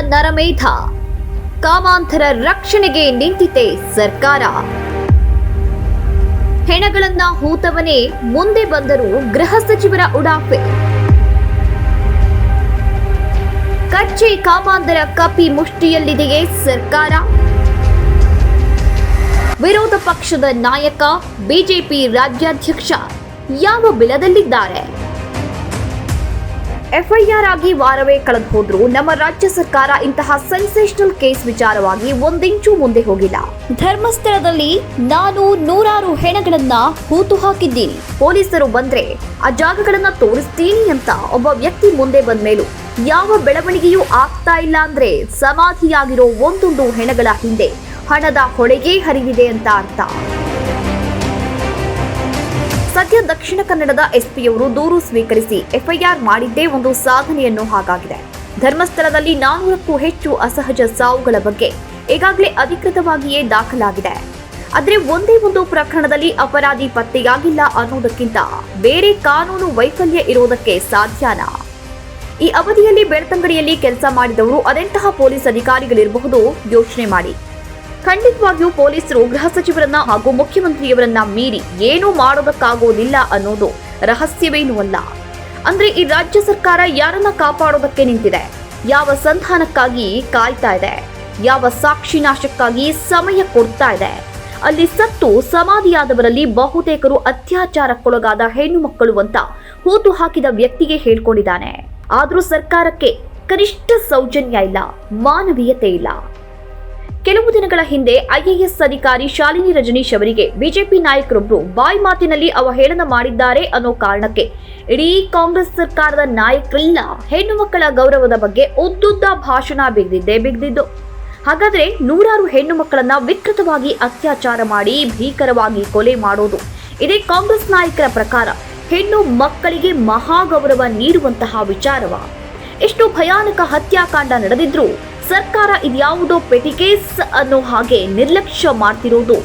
ನರಮೇಧ. ಕಾಮಾಂತರ ರಕ್ಷಣೆಗೆ ನಿಂತಿದೆ ಸರ್ಕಾರ. ಹೆಣಗಳನ್ನ ಹೂತವನೇ ಮುಂದೆ ಬಂದರು ಗೃಹ ಸಚಿವರ ಉಡಾಫೆ. ಕಚ್ಚೆ ಕಾಮಾಂಧರ ಕಪಿ ಮುಷ್ಟಿಯಲ್ಲಿದೆಯೇ ಸರ್ಕಾರ? ವಿರೋಧ ಪಕ್ಷದ ನಾಯಕ, ಬಿಜೆಪಿ ರಾಜ್ಯಾಧ್ಯಕ್ಷ ಯಾವ ಬಿಲದಲ್ಲಿದ್ದಾರೆ ಎಫ್ಐಆರ್ ಆಗಿ ವಾರವೇ ಕಳೆದು ಹೋದ್ರೂ ನಮ್ಮ ರಾಜ್ಯ ಸರ್ಕಾರ ಇಂತಹ ಸೆನ್ಸೇಷನಲ್ ಕೇಸ್ ವಿಚಾರವಾಗಿ ಒಂದಿಂಚು ಮುಂದೆ ಹೋಗಿಲ್ಲ. ಧರ್ಮಸ್ಥಳದಲ್ಲಿ ನಾನು ನೂರಾರು ಹೆಣಗಳನ್ನ ಹೂತು ಹಾಕಿದ್ದೀನಿ. ಪೊಲೀಸರು ಬಂದ್ರೆ ಆ ಜಾಗಗಳನ್ನ ತೋರಿಸ್ತೀನಿ ಅಂತ ಒಬ್ಬ ವ್ಯಕ್ತಿ ಮುಂದೆ ಬಂದ ಮೇಲೂ ಯಾವ ಬೆಳವಣಿಗೆಯೂ ಆಗ್ತಾ ಇಲ್ಲ ಅಂದ್ರೆ ಸಮಾಧಿಯಾಗಿರೋ ಒಂದೊಂದು ಹೆಣಗಳ ಹಿಂದೆ ಹಣದ ಹೊಳೆಗೆ ಹರಿವಿದೆ ಅಂತ ಅರ್ಥ. ಸದ್ಯ ದಕ್ಷಿಣ ಕನ್ನಡದ ಎಸ್ಪಿಯವರು ದೂರು ಸ್ವೀಕರಿಸಿ ಎಫ್ಐಆರ್ ಮಾಡಿದ್ದೇ ಒಂದು ಸಾಧನೆಯನ್ನು ಹಾಗಾಗಿದೆ. ಧರ್ಮಸ್ಥಳದಲ್ಲಿ ನಾನೂರಕ್ಕೂ ಹೆಚ್ಚು ಅಸಹಜ ಸಾವುಗಳ ಬಗ್ಗೆ ಈಗಾಗಲೇ ಅಧಿಕೃತವಾಗಿಯೇ ದಾಖಲಾಗಿದೆ. ಆದರೆ ಒಂದೇ ಒಂದು ಪ್ರಕರಣದಲ್ಲಿ ಅಪರಾಧಿ ಪತ್ತೆಯಾಗಿಲ್ಲ ಅನ್ನೋದಕ್ಕಿಂತ ಬೇರೆ ಕಾನೂನು ವೈಫಲ್ಯ ಇರೋದಕ್ಕೆ ಸಾಧ್ಯನ? ಈ ಅವಧಿಯಲ್ಲಿ ಬೆಳ್ತಂಗಡಿಯಲ್ಲಿ ಕೆಲಸ ಮಾಡಿದವರು ಅದೆಂತಹ ಪೊಲೀಸ್ ಅಧಿಕಾರಿಗಳಿರಬಹುದು? ಯೋಚನೆ ಮಾಡಿ. ಖಂಡಿತವಾಗಿಯೂ ಪೊಲೀಸರು ಗೃಹ ಸಚಿವರನ್ನ ಹಾಗೂ ಮುಖ್ಯಮಂತ್ರಿಯವರನ್ನ ಮೀರಿ ಏನೂ ಮಾಡೋದಕ್ಕಾಗೋದಿಲ್ಲ ಅನ್ನೋದು ರಹಸ್ಯವೇನೂ ಅಲ್ಲ. ಅಂದ್ರೆ ಈ ರಾಜ್ಯ ಸರ್ಕಾರ ಯಾರನ್ನ ಕಾಪಾಡೋದಕ್ಕೆ ನಿಂತಿದೆ? ಯಾವ ಸಂಧಾನಕ್ಕಾಗಿ ಕಾಯ್ತಾ ಇದೆ? ಯಾವ ಸಾಕ್ಷಿ ನಾಶಕ್ಕಾಗಿ ಸಮಯ ಕೊಡ್ತಾ ಇದೆ? ಅಲ್ಲಿ ಸತ್ತು ಸಮಾಧಿಯಾದವರಲ್ಲಿ ಬಹುತೇಕರು ಅತ್ಯಾಚಾರಕ್ಕೊಳಗಾದ ಹೆಣ್ಣು ಮಕ್ಕಳು ಅಂತ ಹೂತು ಹಾಕಿದ ವ್ಯಕ್ತಿಗೆ ಹೇಳ್ಕೊಂಡಿದ್ದಾನೆ. ಆದರೂ ಸರ್ಕಾರಕ್ಕೆ ಕನಿಷ್ಠ ಸೌಜನ್ಯ ಇಲ್ಲ, ಮಾನವೀಯತೆ ಇಲ್ಲ. ಕೆಲವು ದಿನಗಳ ಹಿಂದೆ ಐಎಎಸ್ ಅಧಿಕಾರಿ ಶಾಲಿನಿ ರಜನೀಶ್ ಅವರಿಗೆ ಬಿಜೆಪಿ ನಾಯಕರೊಬ್ಬರು ಬಾಯಿ ಮಾತಿನಲ್ಲಿ ಅವಹೇಳನ ಮಾಡಿದ್ದಾರೆ ಅನ್ನೋ ಕಾರಣಕ್ಕೆ ಇಡೀ ಕಾಂಗ್ರೆಸ್ ಸರ್ಕಾರದ ನಾಯಕರೆಲ್ಲ ಹೆಣ್ಣು ಮಕ್ಕಳ ಗೌರವದ ಬಗ್ಗೆ ಉದ್ದುದ್ದ ಭಾಷಣ ಬಿಗ್ದಿದ್ದೇ ಬಿಗ್ದಿದ್ದು. ಹಾಗಾದ್ರೆ ನೂರಾರು ಹೆಣ್ಣು ಮಕ್ಕಳನ್ನ ವಿಕೃತವಾಗಿ ಅತ್ಯಾಚಾರ ಮಾಡಿ ಭೀಕರವಾಗಿ ಕೊಲೆ ಮಾಡೋದು. ಇದೇ ಕಾಂಗ್ರೆಸ್ ನಾಯಕರ ಪ್ರಕಾರ ಹೆಣ್ಣು ಮಕ್ಕಳಿಗೆ ಮಹಾಗೌರವ ನೀಡುವಂತಹ ವಿಚಾರವ? ಎಷ್ಟು ಭಯಾನಕ ಹತ್ಯಾಕಾಂಡ ನಡೆದಿದ್ರೂ ಸರ್ಕಾರ ಇದ್ಯಾವುದೋ ಪೆಟಿಕೇಸ್ ಅನ್ನೋ ಹಾಗೆ ನಿರ್ಲಕ್ಷ್ಯ ಮಾಡ್ತಿರೋದು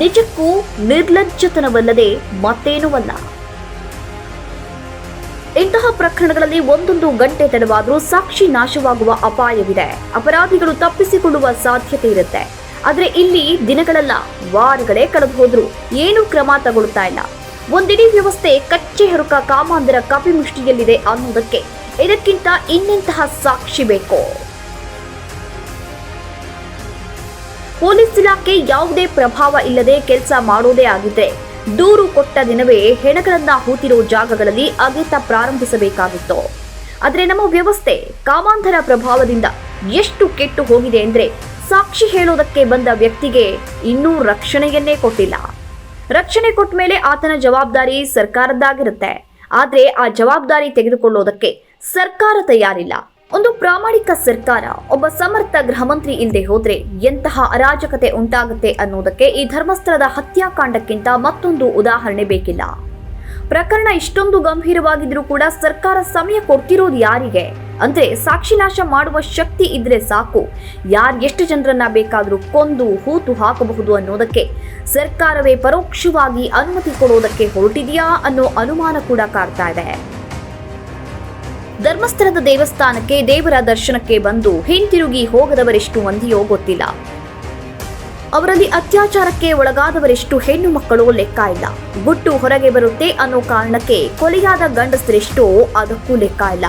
ನಿಜಕ್ಕೂ ನಿರ್ಲಜ್ಜತನವಲ್ಲದೆ ಮತ್ತೇನೂ ಅಲ್ಲ. ಇಂತಹ ಪ್ರಕರಣಗಳಲ್ಲಿ ಒಂದೊಂದು ಗಂಟೆ ತಡವಾದರೂ ಸಾಕ್ಷಿ ನಾಶವಾಗುವ ಅಪಾಯವಿದೆ. ಅಪರಾಧಿಗಳು ತಪ್ಪಿಸಿಕೊಳ್ಳುವ ಸಾಧ್ಯತೆ ಇರುತ್ತೆ. ಆದರೆ ಇಲ್ಲಿ ದಿನಗಳೆಲ್ಲ, ವಾರಗಳೇ ಕಳೆದು ಹೋದ್ರು ಏನೂ ಕ್ರಮ ತಗೊಳ್ತಾ ಇಲ್ಲ. ಒಂದಿಡೀ ವ್ಯವಸ್ಥೆ ಕಚ್ಚೆ ಹೆರುಕ ಕಾಮಾಂಧರ ಕಪಿಮುಷ್ಟಿಯಲ್ಲಿದೆ ಅನ್ನೋದಕ್ಕೆ ಇದಕ್ಕಿಂತ ಇನ್ನೆಂತಹ ಸಾಕ್ಷಿ ಬೇಕೋ? ಪೊಲೀಸ್ ಇಲಾಖೆ ಯಾವುದೇ ಪ್ರಭಾವ ಇಲ್ಲದೆ ಕೆಲಸ ಮಾಡೋದೇ ಆಗಿದ್ರೆ ದೂರು ಕೊಟ್ಟ ದಿನವೇ ಹೆಣಗಳನ್ನ ಹೂತಿರುವ ಜಾಗಗಳಲ್ಲಿ ಅಗೆತ ಪ್ರಾರಂಭಿಸಬೇಕಾಗಿತ್ತು. ಆದರೆ ನಮ್ಮ ವ್ಯವಸ್ಥೆ ಕಾಮಾಂಧರ ಪ್ರಭಾವದಿಂದ ಎಷ್ಟು ಕೆಟ್ಟು ಹೋಗಿದೆ ಅಂದ್ರೆ ಸಾಕ್ಷಿ ಹೇಳೋದಕ್ಕೆ ಬಂದ ವ್ಯಕ್ತಿಗೆ ಇನ್ನೂ ರಕ್ಷಣೆಯನ್ನೇ ಕೊಟ್ಟಿಲ್ಲ. ರಕ್ಷಣೆ ಕೊಟ್ಟ ಮೇಲೆ ಆತನ ಜವಾಬ್ದಾರಿ ಸರ್ಕಾರದ್ದಾಗಿರುತ್ತೆ. ಆದ್ರೆ ಆ ಜವಾಬ್ದಾರಿ ತೆಗೆದುಕೊಳ್ಳೋದಕ್ಕೆ ಸರ್ಕಾರ ತಯಾರಿಲ್ಲ. ಒಂದು ಪ್ರಾಮಾಣಿಕ ಸರ್ಕಾರ, ಒಬ್ಬ ಸಮರ್ಥ ಗೃಹಮಂತ್ರಿ ಇಲ್ಲದೆ ಹೋದ್ರೆ ಎಂತಹ ಅರಾಜಕತೆ ಉಂಟಾಗುತ್ತೆ ಅನ್ನೋದಕ್ಕೆ ಈ ಧರ್ಮಸ್ಥಳದ ಹತ್ಯಾಕಾಂಡಕ್ಕಿಂತ ಮತ್ತೊಂದು ಉದಾಹರಣೆ ಬೇಕಿಲ್ಲ. ಪ್ರಕರಣ ಇಷ್ಟೊಂದು ಗಂಭೀರವಾಗಿದ್ರೂ ಕೂಡ ಸರ್ಕಾರ ಸಮಯ ಕೊಡ್ತಿರೋದು ಯಾರಿಗೆ? ಅಂದ್ರೆ ಸಾಕ್ಷಿ ನಾಶ ಮಾಡುವ ಶಕ್ತಿ ಇದ್ರೆ ಸಾಕು. ಯಾರ್ ಎಷ್ಟು ಜನರನ್ನ ಬೇಕಾದ್ರೂ ಕೊಂದು, ಹೂತು ಹಾಕಬಹುದು ಅನ್ನೋದಕ್ಕೆ ಸರ್ಕಾರವೇ ಪರೋಕ್ಷವಾಗಿ ಅನುಮತಿ ಕೊಡೋದಕ್ಕೆ ಹೊರಟಿದೆಯಾ ಅನ್ನೋ ಅನುಮಾನ ಕೂಡ ಕಾಡ್ತಾ ಇದೆ. ಧರ್ಮಸ್ಥಳದ ದೇವಸ್ಥಾನಕ್ಕೆ ದೇವರ ದರ್ಶನಕ್ಕೆ ಬಂದು ಹಿಂತಿರುಗಿ ಹೋಗದವರೆಷ್ಟು ಮಂದಿಯೋ ಗೊತ್ತಿಲ್ಲ. ಅವರಲ್ಲಿ ಅತ್ಯಾಚಾರಕ್ಕೆ ಒಳಗಾದವರೆಷ್ಟು ಹೆಣ್ಣು ಮಕ್ಕಳು ಲೆಕ್ಕ ಇಲ್ಲ. ಗುಟ್ಟು ಹೊರಗೆ ಬರುತ್ತೆ ಅನ್ನೋ ಕಾರಣಕ್ಕೆ ಕೊಲೆಯಾದ ಗಂಡಸರೆಷ್ಟೋ ಅದಕ್ಕೂ ಲೆಕ್ಕ ಇಲ್ಲ.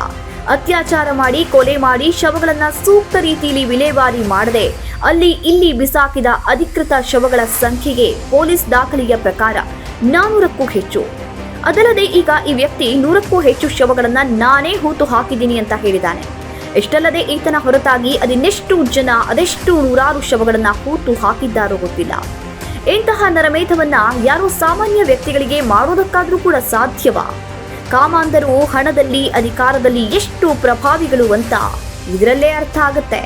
ಅತ್ಯಾಚಾರ ಮಾಡಿ, ಕೊಲೆ ಮಾಡಿ ಶವಗಳನ್ನ ಸೂಕ್ತ ರೀತಿಯಲ್ಲಿ ವಿಲೇವಾರಿ ಮಾಡದೆ ಅಲ್ಲಿ ಇಲ್ಲಿ ಬಿಸಾಕಿದ ಅಧಿಕೃತ ಶವಗಳ ಸಂಖ್ಯೆಗೆ ಪೊಲೀಸ್ ದಾಖಲೆಯ ಪ್ರಕಾರ ನಾನೂರಕ್ಕೂ ಹೆಚ್ಚು. ಅದಲ್ಲದೆ ಈಗ ಈ ವ್ಯಕ್ತಿ ನೂರಕ್ಕೂ ಹೆಚ್ಚು ಶವಗಳನ್ನು ನಾನೇ ಹೂತು ಹಾಕಿದ್ದೀನಿ ಅಂತ ಹೇಳಿದ್ದಾನೆ. ಇಷ್ಟಲ್ಲದೆ ಈತನ ಹೊರತಾಗಿ ಅದಿನ್ನೆಷ್ಟು ಜನ, ಅದೆಷ್ಟು ನೂರಾರು ಶವಗಳನ್ನು ಹೂತು ಹಾಕಿದ್ದಾರೋ ಗೊತ್ತಿಲ್ಲ. ಇಂತಹ ನರಮೇಧವನ್ನ ಯಾರೋ ಸಾಮಾನ್ಯ ವ್ಯಕ್ತಿಗಳಿಗೆ ಮಾಡೋದಕ್ಕಾದ್ರೂ ಕೂಡ ಸಾಧ್ಯವಾ? ಕಾಮಾಂಧರು ಹಣದಲ್ಲಿ, ಅಧಿಕಾರದಲ್ಲಿ ಎಷ್ಟು ಪ್ರಭಾವಿಗಳು ಅಂತ ಇದರಲ್ಲೇ ಅರ್ಥ ಆಗುತ್ತೆ.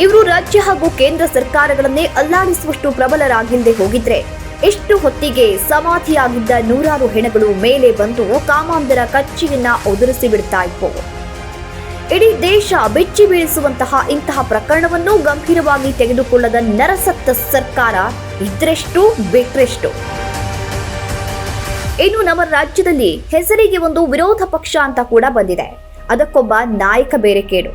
ಇವರು ರಾಜ್ಯ ಹಾಗೂ ಕೇಂದ್ರ ಸರ್ಕಾರಗಳನ್ನೇ ಅಲ್ಲಾಡಿಸುವಷ್ಟು ಪ್ರಬಲರಾಗಿಲ್ಲದೆ ಹೋಗಿದ್ರೆ ಎಷ್ಟು ಹೊತ್ತಿಗೆ ಸಮಾಧಿಯಾಗಿದ್ದ ನೂರಾರು ಹೆಣಗಳು ಮೇಲೆ ಬಂದು ಕಾಮಾಂಧರ ಕಚ್ಚಿಯನ್ನ ಒದರಿಸಿ ಬಿಡ್ತಾ ಇದ್ವು ಇಡೀ ದೇಶ ಬೆಚ್ಚಿ ಬೀಳಿಸುವಂತಹ ಇಂತಹ ಪ್ರಕರಣವನ್ನು ಗಂಭೀರವಾಗಿ ತೆಗೆದುಕೊಳ್ಳದ ನರಸತ್ತ ಸರ್ಕಾರ ಇದ್ರೆಷ್ಟು ಬಿಟ್ರೆಷ್ಟು? ಇನ್ನು ನಮ್ಮ ರಾಜ್ಯದಲ್ಲಿ ಹೆಸರಿಗೆ ಒಂದು ವಿರೋಧ ಪಕ್ಷ ಅಂತ ಕೂಡ ಬಂದಿದೆ. ಅದಕ್ಕೊಬ್ಬ ನಾಯಕ ಬೇರೆ ಕೇಡು.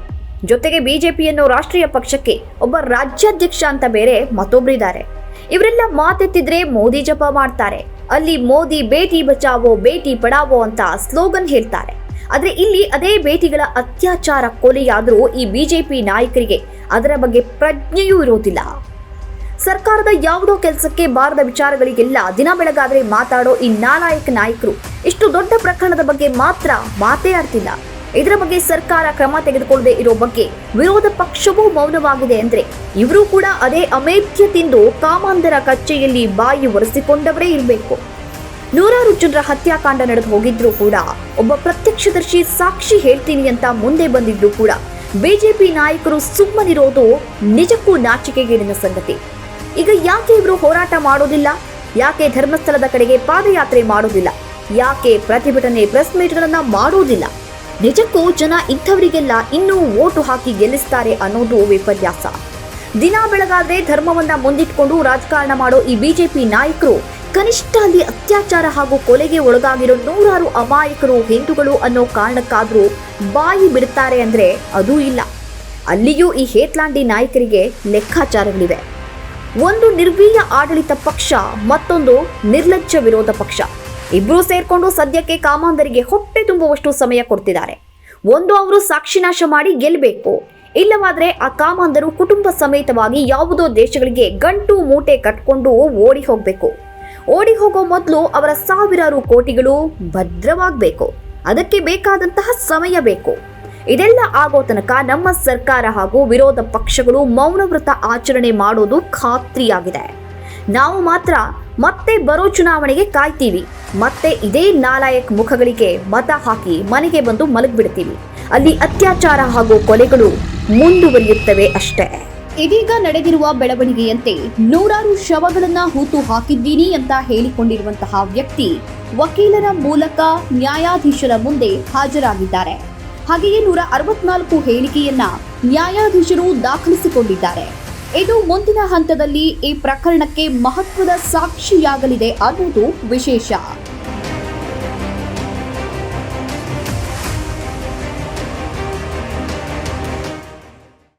ಜೊತೆಗೆ ಬಿಜೆಪಿಯನ್ನು ರಾಷ್ಟ್ರೀಯ ಪಕ್ಷಕ್ಕೆ ಒಬ್ಬ ರಾಜ್ಯಾಧ್ಯಕ್ಷ ಅಂತ ಬೇರೆ ಮತ್ತೊಬ್ಬರಿದ್ದಾರೆ ಇವರೆಲ್ಲ ಮಾತೆತ್ತಿದ್ರೆ ಮೋದಿ ಜಪ ಮಾಡ್ತಾರೆ. ಅಲ್ಲಿ ಮೋದಿ ಬೇಟಿ ಬಚಾವೋ, ಬೇಟಿ ಪಡಾವೋ ಅಂತ ಸ್ಲೋಗನ್ ಹೇಳ್ತಾರೆ. ಆದ್ರೆ ಇಲ್ಲಿ ಅದೇ ಬೇಟಿಗಳ ಅತ್ಯಾಚಾರ ಕೊಲೆಯಾದರೂ ಈ ಬಿಜೆಪಿ ನಾಯಕರಿಗೆ ಅದರ ಬಗ್ಗೆ ಪ್ರಜ್ಞೆಯೂ ಇರೋದಿಲ್ಲ ಸರ್ಕಾರದ ಯಾವುದೋ ಕೆಲಸಕ್ಕೆ ಬಾರದ ವಿಚಾರಗಳಿಗೆಲ್ಲ ದಿನ ಬೆಳಗಾದ್ರೆ ಮಾತಾಡೋ ಈ ನಾಲಾಯಕ ನಾಯಕರು ಇಷ್ಟು ದೊಡ್ಡ ಪ್ರಕರಣದ ಬಗ್ಗೆ ಮಾತ್ರ ಮಾತೇ ಆಡ್ತಿಲ್ಲ. ಇದರ ಬಗ್ಗೆ ಸರ್ಕಾರ ಕ್ರಮ ತೆಗೆದುಕೊಳ್ಳದೆ ಇರೋ ಬಗ್ಗೆ ವಿರೋಧ ಪಕ್ಷವೂ ಮೌನವಾಗಿದೆ ಅಂದ್ರೆ ಇವರು ಕೂಡ ಅದೇ ಅಮೇಧ್ಯ ತಿಂದು ಕಾಮಾಂಧರ ಕಚ್ಚೆಯಲ್ಲಿ ಬಾಯಿ ಒರೆಸಿಕೊಂಡವರೇ ಇರಬೇಕು. ನೂರಾರು ಜನರ ಹತ್ಯಾಕಾಂಡ ನಡೆದು ಹೋಗಿದ್ರು ಕೂಡ ಒಬ್ಬ ಪ್ರತ್ಯಕ್ಷದರ್ಶಿ ಸಾಕ್ಷಿ ಹೇಳ್ತೀನಿ ಅಂತ ಮುಂದೆ ಬಂದಿದ್ರು ಕೂಡ ಬಿಜೆಪಿ ನಾಯಕರು ಸುಮ್ಮನಿರೋದು ನಿಜಕ್ಕೂ ನಾಚಿಕೆಗೇಡಿನ ಸಂಗತಿ. ಈಗ ಯಾಕೆ ಇವರು ಹೋರಾಟ ಮಾಡೋದಿಲ್ಲ? ಯಾಕೆ ಧರ್ಮಸ್ಥಳದ ಕಡೆಗೆ ಪಾದಯಾತ್ರೆ ಮಾಡೋದಿಲ್ಲ? ಯಾಕೆ ಪ್ರತಿಭಟನೆ ಪ್ರೆಸ್ ಮೀಟ್ಗಳನ್ನ ಮಾಡೋದಿಲ್ಲ? ನಿಜಕ್ಕೂ ಜನ ಇಂಥವರಿಗೆಲ್ಲ ಇನ್ನೂ ಓಟು ಹಾಕಿ ಗೆಲ್ಲಿಸ್ತಾರೆ ಅನ್ನೋದು ವಿಪರ್ಯಾಸ. ದಿನ ಬೆಳಗಾದ್ರೆ ಧರ್ಮವನ್ನ ಮುಂದಿಟ್ಕೊಂಡು ರಾಜಕಾರಣ ಮಾಡೋ ಈ ಬಿಜೆಪಿ ನಾಯಕರು ಕನಿಷ್ಠ ಅಲ್ಲಿ ಅತ್ಯಾಚಾರ ಹಾಗೂ ಕೊಲೆಗೆ ಒಳಗಾಗಿರೋ ನೂರಾರು ಅಮಾಯಕರು, ಹಿಂದೂಗಳು ಅನ್ನೋ ಕಾರಣಕ್ಕಾದರೂ ಬಾಯಿ ಬಿಡ್ತಾರೆ ಅಂದ್ರೆ ಅದೂ ಇಲ್ಲ. ಅಲ್ಲಿಯೂ ಈ ಹೇತ್ಲಾಂಡಿ ನಾಯಕರಿಗೆ ಲೆಕ್ಕಾಚಾರಗಳಿವೆ. ಒಂದು ನಿರ್ವೀಯ ಆಡಳಿತ ಪಕ್ಷ ಮತ್ತೊಂದು ನಿರ್ಲಜ್ಜ ವಿರೋಧ ಪಕ್ಷ. ಇಬ್ರು ಸೇರ್ಕೊಂಡು ಸದ್ಯಕ್ಕೆ ಕಾಮಾಂಧರಿಗೆ ಹೊಟ್ಟೆ ತುಂಬುವಷ್ಟು ಸಮಯ ಕೊಡ್ತಿದ್ದಾರೆ. ಒಂದು ಅವರು ಸಾಕ್ಷಿನಾಶ ಮಾಡಿ ಗೆಲ್ಲಬೇಕು ಇಲ್ಲವಾದರೆ ಆ ಕಾಮಾಂಧರು ಕುಟುಂಬ ಸಮೇತವಾಗಿ ಯಾವುದೋ ದೇಶಗಳಿಗೆ ಗಂಟು ಮೂಟೆ ಕಟ್ಕೊಂಡು ಓಡಿ ಹೋಗಬೇಕು. ಓಡಿ ಹೋಗೋ ಮೊದಲು ಅವರ ಸಾವಿರಾರು ಕೋಟಿಗಳು ಭದ್ರವಾಗಬೇಕು. ಅದಕ್ಕೆ ಬೇಕಾದಂತಹ ಸಮಯ ಬೇಕು. ಇದೆಲ್ಲ ಆಗೋ ತನಕ ನಮ್ಮ ಸರ್ಕಾರ ಹಾಗೂ ವಿರೋಧ ಪಕ್ಷಗಳು ಮೌನವ್ರತ ಆಚರಣೆ ಮಾಡೋದು ಖಾತ್ರಿಯಾಗಿದೆ. ನಾವು ಮಾತ್ರ ಮತ್ತೆ ಬರೋ ಚುನಾವಣೆಗೆ ಕಾಯ್ತೀವಿ. ಮತ್ತೆ ಇದೇ ನಾಲಾಯಕ್ ಮುಖಗಳಿಗೆ ಮತ ಹಾಕಿ ಮನೆಗೆ ಬಂದು ಮಲಗಿಬಿಡ್ತೀವಿ. ಅಲ್ಲಿ ಅತ್ಯಾಚಾರ ಹಾಗೂ ಕೊಲೆಗಳು ಮುಂದುವರಿಯುತ್ತವೆ ಅಷ್ಟೇ. ಇದೀಗ ನಡೆದಿರುವ ಬೆಳವಣಿಗೆಯಂತೆ ನೂರಾರು ಶವಗಳನ್ನ ಹೂತು ಹಾಕಿದ್ದೀನಿ ಅಂತ ಹೇಳಿಕೊಂಡಿರುವಂತಹ ವ್ಯಕ್ತಿ ವಕೀಲರ ಮೂಲಕ ನ್ಯಾಯಾಧೀಶರ ಮುಂದೆ ಹಾಜರಾಗಿದ್ದಾರೆ. ಹಾಗೆಯೇ ನೂರ ಅರವತ್ನಾಲ್ಕು ಹೇಳಿಕೆಯನ್ನ ನ್ಯಾಯಾಧೀಶರು ದಾಖಲಿಸಿಕೊಂಡಿದ್ದಾರೆ. ಇದು ಮುಂದಿನ ಹಂತದಲ್ಲಿ ಈ ಪ್ರಕರಣಕ್ಕೆ ಮಹತ್ವದ ಸಾಕ್ಷಿಯಾಗಲಿದೆ ಅನ್ನೋದು ವಿಶೇಷ.